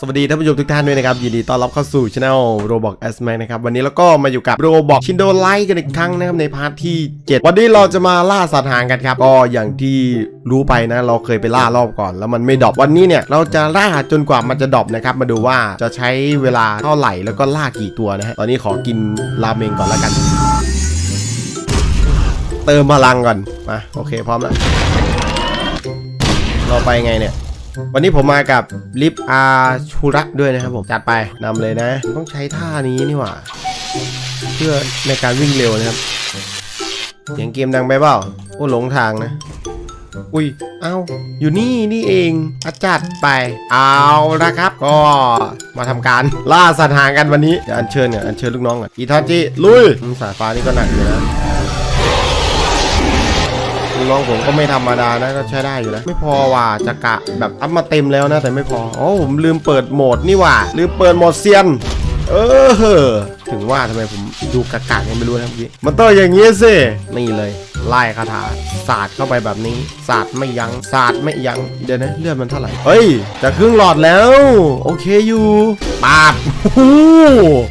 สวัสดีท่านผู้ชมทุกท่านด้วยนะครับ ยินดีต้อนรับเข้าสู่ช anel Roblox S Max นะครับ วันนี้เราก็มาอยู่กับ Roblox Shindo Light กันอีกครั้งนะครับ ในพาร์ทที่ 7 วันนี้เราจะมาล่าสัตว์หางกันครับ ก็อย่างที่รู้ไปนะ เราเคยไปล่ารอบก่อน แล้วมันไม่ดรอปวันนี้เนี่ย เราจะล่าจนกว่ามันจะดรอปนะครับ มาดูว่าจะใช้เวลาเท่าไหร่แล้วก็ล่ากี่ตัวนะฮะตอนนี้ขอกินราเมงก่อนแล้วกัน เติมพลังก่อนมาโอเคพร้อมแล้วเราไปไงเนี่ย วันนี้ผมมากับลิฟอาชูระด้วยนะครับผม จัดไปนำเลยนะ ต้องใช้ท่านี้นี่หว่า เพื่อในการวิ่งเร็วนะครับเสียงเกมดังไปเปล่า โอ้หลงทางนะ อุ้ย เอาอยู่นี่นี่เองอาจัดไป เอาละครับ ก็มาทำการล่าสัตว์หางกันวันนี้เดี๋ยวอัญเชิญเนี่ยอัญเชิญลูกน้องก่อนอีทาจิลุยสายฟ้านี่ก็หนักอยู่นะ น้องผมก็ไม่ธรรมดานะก็ใช้ได้อยู่นะไม่พอว่ะจะกะแบบอัพมาเต็มแล้วนะแต่ไม่พออ๋อผมลืมเปิดโหมดนี่ว่ะลืมเปิดโหมดเซียนเออถึงว่าทำไมผมดูกากๆยังไม่รู้นะเมื่อกี้มันต้องอย่างงี้สินี่เลย ไล่คาถาสาดเข้าไปแบบนี้สาดไม่ยั้งสาดไม่ยั้งเดี๋ยวนะเลือดมันเท่าไหร่เฮ้ยจะครึ่งหลอดแล้ว โอเคอยู่ปาบโอ้โห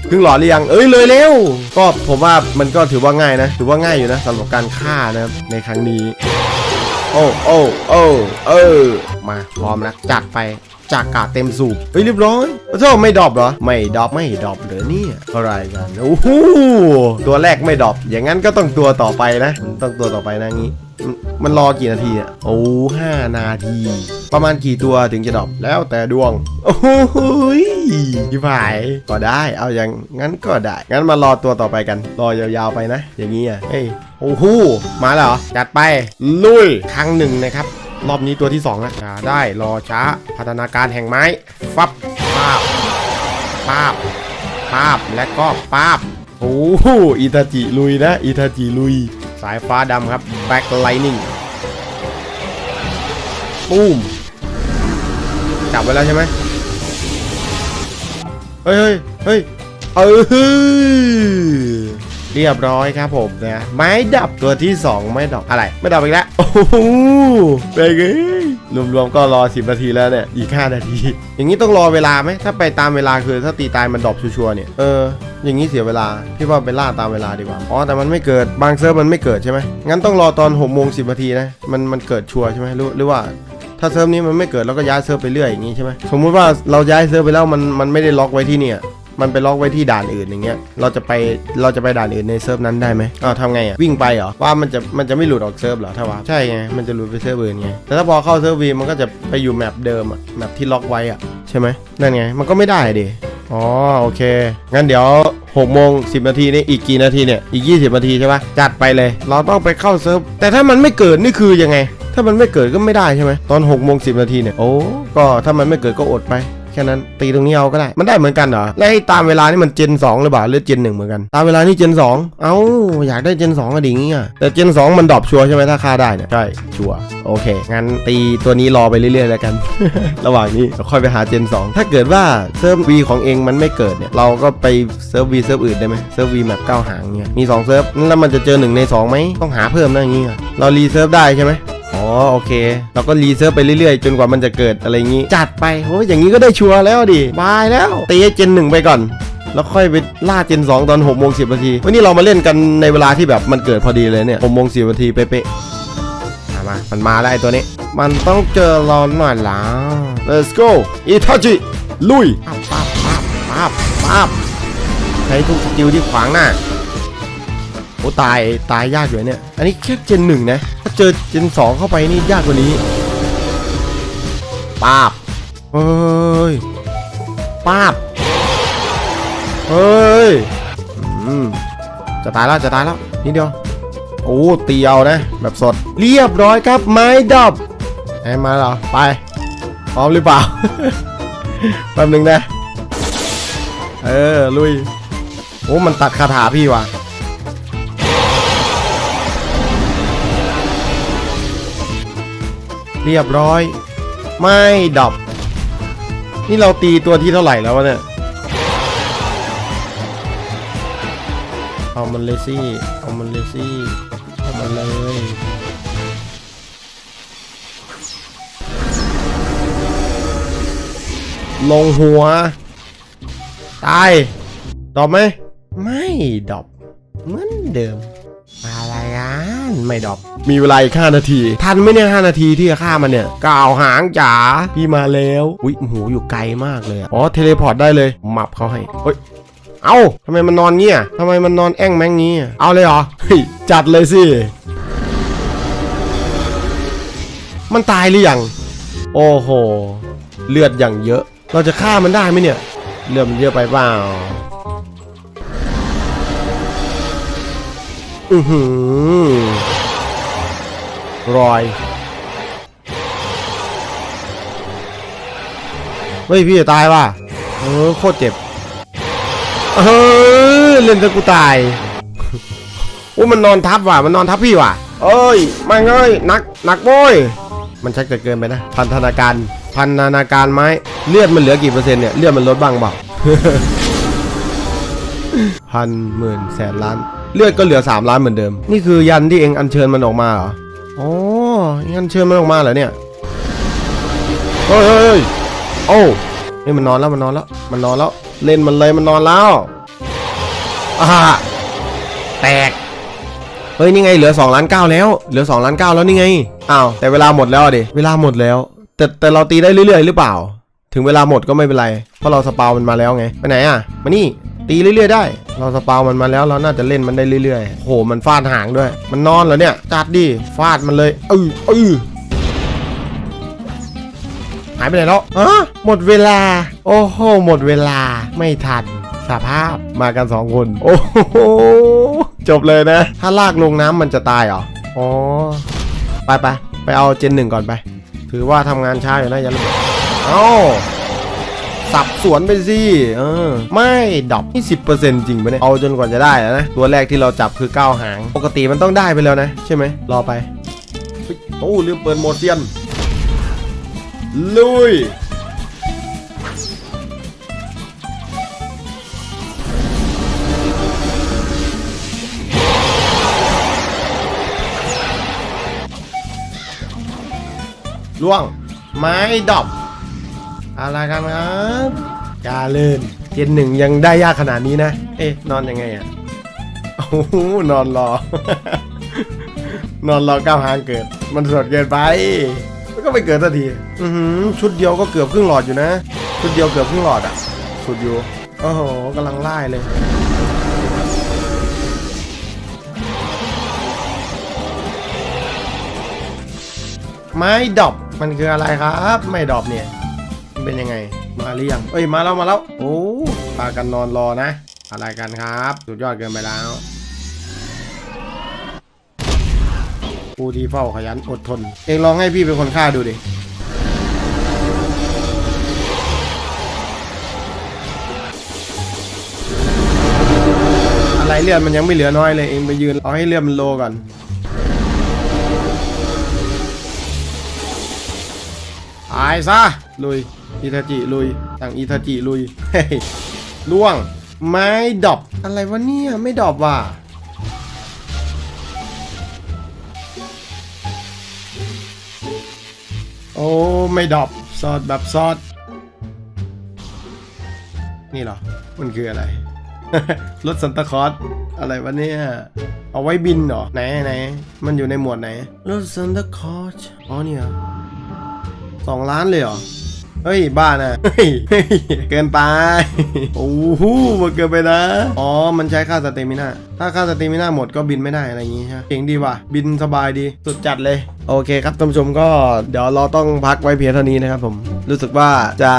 ครึ่งหลอดหรือยังเอ้ยเลยแล้วก็ผมว่ามันก็ถือว่าง่ายนะ ถือว่าง่ายอยู่นะสำหรับการฆ่านะครับในครั้งนี้ โอ้โอ้โอ้เออมาพร้อมนะจัดไป จากกาเต็มสูบเฮ้ยเรียบร้อยเจ้าไม่ดรอปเหรอ ไม่ดรอปไม่ดรอปเหรอเนี่ยอะไรกันโอ้โหตัวแรกไม่ดรอปอย่างนั้นก็ต้องตัวต่อไปนะต้องตัวต่อไปนะงี้มันรอกี่นาทีเนี่ยโอ้ห้านาที ประมาณกี่ตัวถึงจะดรอปแล้วแต่ดวง โอ้โหยี่ผายก็ได้ เอาอย่างงั้นก็ได้ งั้นมารอตัวต่อไปกัน รอยาวๆไปนะ อย่างนี้อะเฮ้ยโอ้โหมาแล้วเหรอจัดไป ลุย ครั้งหนึ่งนะครับ รอบนี้ตัวที่2อย่าได้รอช้าพัฒนาการแห่งไม้ ฟับป้าบป้าบป้าบและก็ป้าบโอ้โหอิตาจิลุยนะอิตาจิลุย สายฟ้าดำครับ Black Lightning ปุ้มจับไว้แล้วใช่ไหมเฮ้ยเฮ้ยเฮ้ยเออ เรียบร้อยครับผมนะไม้ดับตัวที่ 2 ไม่ดับอะไร ไม่ดับอีกแล้วโอ้โหเป็นไงรวมๆก็รอ 10 นาทีแล้วเนี่ยอีก 5 นาที อย่างนี้ต้องรอเวลาไหมถ้าไปตามเวลาคือถ้าตีตายมันดรอปชัวร์เนี่ยเอออย่างนี้เสียเวลาพี่ว่าไปล่าตามเวลาดีกว่าอ๋อแต่มันไม่เกิดบางเซิร์ฟมันไม่เกิดใช่ไหมงั้นต้องรอตอน6โมง10นาทีนะมันมันเกิดชัวร์ใช่ไหมหรือหรือว่าถ้าเซิร์ฟนี้มันไม่เกิดเราก็ย้ายเซิร์ฟไปเรื่อยอย่างนี้ใช่ไหมสมมุติว่าเราย้ายเซิร์ฟไปแล้วมันมันไม่ได้ล็อกไว้ที่เนี่ย มันไปล็อกไว้ที่ด่านอื่นอย่างเงี้ยเราจะไปเราจะไปด่านอื่นในเซิร์ฟนั้นได้ไหมอ้าวทำไงอะวิ่งไปเหรอว่ามันจะมันจะไม่หลุดออกเซิร์ฟเหรอถ้าว่าใช่ไงมันจะหลุดไปเซิร์ฟอื่นไงแต่ถ้าพอเข้าเซิร์ฟวีมันก็จะไปอยู่แมปเดิมอะแมปที่ล็อกไว้อะใช่ไหมนั่นไงมันก็ไม่ได้ดิอ๋อโอเค งั้นเดี๋ยว6โมง10 นาทีนี่อีกกี่นาทีเนี่ย อีก 20 นาทีใช่ปะจัดไปเลย เราต้องไปเข้าเซิร์ฟ แต่ถ้ามันไม่เกิดนี่คือยังไง ถ้ามันไม่เกิดก็ไม่ได้ใช่ไหมตอน6โมงสินาทีเนี่ย โอ้ ก็ถ้ามันไม่เกิดก็อดไป แค่นั้นตีตรงนี้เอาก็ได้ มันได้เหมือนกันเหรอแล้วไอ้ตามเวลานี่มันเจน2หรือเปล่าหรือเจน1เหมือนกัน ตามเวลานี่เจน 2 เอ้าอยากได้เจน2ก็ดีงี้อะแต่เจน 2 มันดรอปชัวร์ใช่ไหมถ้าฆ่าได้เนี่ยใช่ชัวร์โอเค งั้นตีตัวนี้รอไปเรื่อยๆแล้วกัน ระหว่างนี้เดี๋ยวค่อยไปหาเจน 2 ถ้าเกิดว่าเซิร์ฟวีของเองมันไม่เกิดเนี่ยเราก็ไปเซิร์ฟวีเซิร์ฟอื่นได้ไหมเซิร์ฟวีแบบเก้าหางเนี่ยมี2เซิร์ฟแล้วมันจะเจอ1ใน2ไหมต้องหาเพิ่มนะอย่างงี้อะเรารีเซิร์ฟได้ใช่ไหม โอเค เราก็รีเซิร์ฟไปเรื่อยๆ จนกว่ามันจะเกิดอะไรงี้ จัดไปโอ้ยอย่างนี้ก็ได้ชัวร์แล้วดิบายแล้วตีเจนหนึ่งไปก่อนแล้วค่อยไปล่าเจน 2 ตอน6โมงสินาที วันนี้เรามาเล่นกันในเวลาที่แบบมันเกิดพอดีเลยเนี่ย6โมงสินาทีเป๊ะๆมามา มันมาแล้วไอ้ตัวนี้ มันต้องเจอเราหน่อยแล้ว let's go อิทาจิ ลุยปั๊บปั๊บปั๊บปั๊บใช้ทุกสกิลที่ขวางหน้า โอ้ตายตายยากอยู่เนี่ย อันนี้แค่เจนหนึ่งนะ เจอเจนสองเข้าไปนี่ยากกว่านี้ป้าบเฮ้ยป้าบเฮ้ยอืมจะตายแล้วจะตายแล้วนิดเดียวโอ้ตีเอานะแบบสดเรียบร้อยครับ ไม้ดับให้มาเหรอไปพร้อมหรือเปล่าแป๊บหนึงนะ เออ ลุย โอ้ มันตัดคาถาพี่ว่ะ เรียบร้อย ไม่ดับ นี่เราตีตัวที่เท่าไหร่แล้ววะเนี่ย เอามันเลยสิเอามันเลยสิเอามันเลยลงหัว ตายดอปไหม ไม่ดอปเหมือนเดิม ไม่ดรอปมีเวลาอีก5นาที ทันไหมเนี่ย5นาทีที่จะฆ่ามันเนี่ยกล่าวหางจ๋าพี่มาแล้วอุ้ยโอ้โหอยู่ไกลมากเลยอะอ๋อเทเลพอร์ตได้เลยหมับเขาให้เฮ้ยเอ้าทำไมมันนอนเงี้ยทำไมมันนอนแอ่งแมงงี้อะเอาเลยเหรอเฮ้ยจัดเลยสิมันตายหรือยังโอ้โห เลือดอย่างเยอะ เราจะฆ่ามันได้ไหมเนี่ย เลือดมันเยอะไปเปล่า อือหือรอย เฮ้ย พี่จะตายว่ะ เออ โคตรเจ็บเฮ้ยเล่นจนกูตายโอ้มันนอนทับว่ะ มันนอนทับพี่ว่ะ เอ้ยไม่เอ้ยหนักหนักโว้ยมันชักจะเกินไปนะ พันธนาการ พันธนาการไหมเลือดมันเหลือกี่เปอร์เซ็นต์เนี่ย เลือดมันลดบ้างเปล่าพันหมื่นแสนล้าน เลือดก็เหลือ3ล้านเหมือนเดิม นี่คือยันที่เองอัญเชิญมันออกมาเหรออ๋อเองอัญเชิญมันออกมาเหรอเนี่ยเฮ้ยเฮ้ยโอ้นี่มันนอนแล้วมันนอนแล้ว มันนอนแล้ว เล่นมันเลยมันนอนแล้วอ่าแตกเฮ้ยนี่ไงเหลือ2ล้านเก้าแล้วเหลือ2ล้านเก้าแล้วนี่ไงอ้าวแต่เวลาหมดแล้วดิเวลาหมดแล้ว แต่แต่เราตีได้เรื่อยๆ หรือเปล่า ถึงเวลาหมดก็ไม่เป็นไรเพราะเราสปาวมันมาแล้วไงไปไหนอะมานี่ ตีเรื่อยๆได้ เราสปาวมันมาแล้วเราน่าจะเล่นมันได้เรื่อยๆโหมันฟาดหางด้วย มันนอนเหรอเนี่ยจัดดิฟาดมันเลยเออเออหายไปไหนแล้วอะหมดเวลา โอ้โห หมดเวลาไม่ทันสภาพมากันสองคน โอ้โห จบเลยนะ ถ้าลากลงน้ำมันจะตายเหรอ อ๋อ ไปไปไปเอาเจนหนึ่งก่อนไป ถือว่าทำงานช้าอยู่นะยันระเบิดเอ้า สับสวนไปสิเออ ไม่ดอปนี่สิจริงปะเนี่ย เอาจนกว่าจะได้แล้วนะ ตัวแรกที่เราจับคือก้าวหาง ปกติมันต้องได้ไปแล้วนะ ใช่ไหม รอไปเฮ้ยโอ้ลืมเปิดโมเซียน ลุยล่วง ไม้ดอบ อะไรกันครับกาเล่นเจนหนึ่งยังได้ยากขนาดนี้นะ เอ๊ะนอนยังไงอะโอ้โหนอนรอ นอนรอก้าวหางเกิด มันสดเกินไปมันก็ไม่เกิดสักทีอือหือชุดเดียวก็เกือบครึ่งหลอดอยู่นะ ชุดเดียวเกือบครึ่งหลอดอะ สุดอยู่โอ้โหกำลังไล่เลยไม้ดอบมันคืออะไรครับ ไม่ดอบเนี่ย เป็นยังไง มาหรือยัง เอ้ยมาแล้วมาแล้ว โอ้พากันนอนรอนะ อะไรกันครับ สุดยอดเกินไปแล้วผู้ที่เฝ้าขยันอดทน เองลองให้พี่เป็นคนฆ่าดูดิ อะไรเลือดมันยังไม่เหลือน้อยเลย เองไปยืนเอาให้เลือดมันโลก่อนตายซะลุย อิทาจิลุยสั่งอิทาจิลุยเฮ้ยล่วง ไม้ดอบอะไรวะเนี่ยไม่ดอบว่ะโอ้ไม่ดอบซอสแบบซอสนี่เหรอ มันคืออะไร รถซันตาคอสอะไรวะเนี่ย เอาไว้บินเหรอ ไหนไหนมันอยู่ในหมวดไหน รถซันตาคอสอ๋อเนี่ยสองล้านเลยเหรอ เฮ้ยบ้านะเฮ้ยเกินไปโอ้โหมันเกินไปนะอ๋อมันใช้ค่าสเตมิน่าถ้าค่าสเตมิน่าหมดก็บินไม่ได้อะไรอย่างงี้ใช่ไหมเก่งดีว่ะบินสบายดีสุดจัดเลย โอเคครับท่านผู้ชมก็เดี๋ยวเราต้องพักไว้เพียงเท่านี้นะครับผม รู้สึกว่าจะ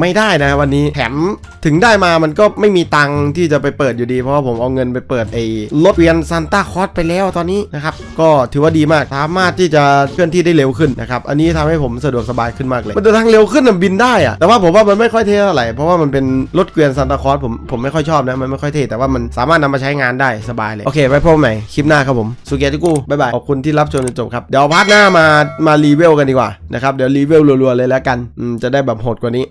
ไม่ได้นะวันนี้แถมถึงได้มามันก็ไม่มีตังค์ที่จะไปเปิดอยู่ดี เพราะว่าผมเอาเงินไปเปิดไอ้รถเวียนซันต้าคอสไปแล้วตอนนี้นะครับก็ถือว่าดีมากสามารถที่จะเคลื่อนที่ได้เร็วขึ้นนะครับอันนี้ทำให้ผมสะดวกสบายขึ้นมากเลยมันเดินทางเร็วขึ้นน่ะบินได้อะแต่ว่าผมว่ามันไม่ค่อยเท่เท่าไหร่เพราะว่ามันเป็นรถเกวียนซันตาคอสผมผมไม่ค่อยชอบนะมันไม่ค่อยเท่แต่ว่ามันสามารถนำมาใช้งานได้สบายเลยโอเคไว้พบใหม่คลิปหน้าครับผมสุเกียรติกูบ๊ายบายขอบคุณที่รับชมจนจบครับเดี๋ยวพาร์ทหน้ามามารีวิวกันดีกว่านะครับเดี๋ยวรีวิวรัวๆเลยแล้วกันอจะได้แบบโหดกว่านี้